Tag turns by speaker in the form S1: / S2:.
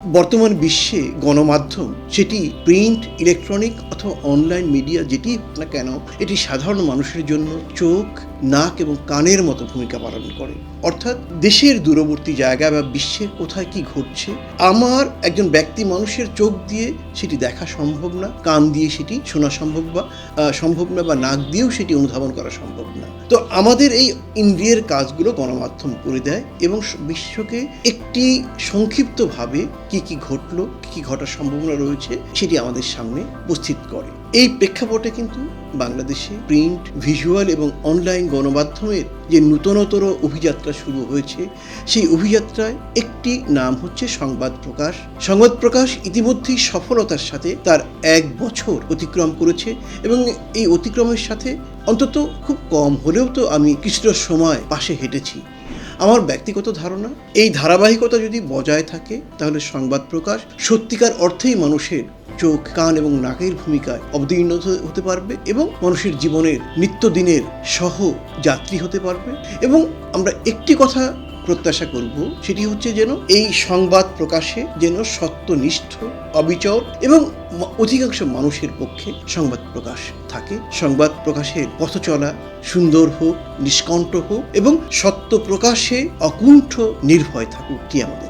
S1: বর্তমান বিশ্বে গণমাধ্যম, সেটি প্রিন্ট, ইলেকট্রনিক অথবা অনলাইন মিডিয়া, যেটি হোক না কেন, এটি সাধারণ মানুষের জন্য চোখ নাক এবং কানের মতো ভূমিকা পালন করে। অর্থাৎ দেশের দূরবর্তী জায়গা বা বিশ্বের কোথায় কি ঘটছে, আমার একজন ব্যক্তি মানুষের চোখ দিয়ে সেটি দেখা সম্ভব না, কান দিয়ে সেটি শোনা সম্ভব বা সম্ভব না বা নাক দিয়েও সেটি অনুধাবন করা সম্ভব না। তো আমাদের এই ইন্দ্রিয়ের কাজগুলো গণমাধ্যম করে দেয় এবং বিশ্বকে একটি সংক্ষিপ্তভাবে কি কি ঘটলো, কি কি ঘটার সম্ভাবনা রয়েছে, সেটি আমাদের সামনে উপস্থিত করে। এই প্রেক্ষাপটে কিন্তু বাংলাদেশে প্রিন্ট, ভিজুয়াল এবং অনলাইন গণমাধ্যমের যে নূতনতর অভিযাত্রা শুরু হয়েছে, সেই অভিযাত্রায় একটি নাম হচ্ছে সংবাদ প্রকাশ। সংবাদ প্রকাশ ইতিমধ্যেই সফলতার সাথে তার এক বছর অতিক্রম করেছে এবং এই অতিক্রমের সাথে অন্তত খুব কম হলেও তো আমি কিছুটা সময় পাশে হেঁটেছি। আমার ব্যক্তিগত ধারণা, এই ধারাবাহিকতা যদি বজায় থাকে, তাহলে সংবাদ প্রকাশ সত্যিকার অর্থেই মানুষের চোখ, কান এবং নাকের ভূমিকায় অবতীর্ণ হতে- পারবে এবং মানুষের জীবনের নিত্যদিনের সহ যাত্রী হতে পারবে এবং আমরা একটি কথা প্রত্যাশা করব, সেটি হচ্ছে যেন এই সংবাদ প্রকাশে যেন সত্যনিষ্ঠ, অবিচল এবং অধিকাংশ মানুষের পক্ষে সংবাদ প্রকাশ থাকে। সংবাদ প্রকাশের পথ চলা সুন্দর হোক, নিষ্কণ্ঠ হোক এবং সত্য প্রকাশে অকুণ্ঠ নির্ভয় থাকুক, কি আমাদের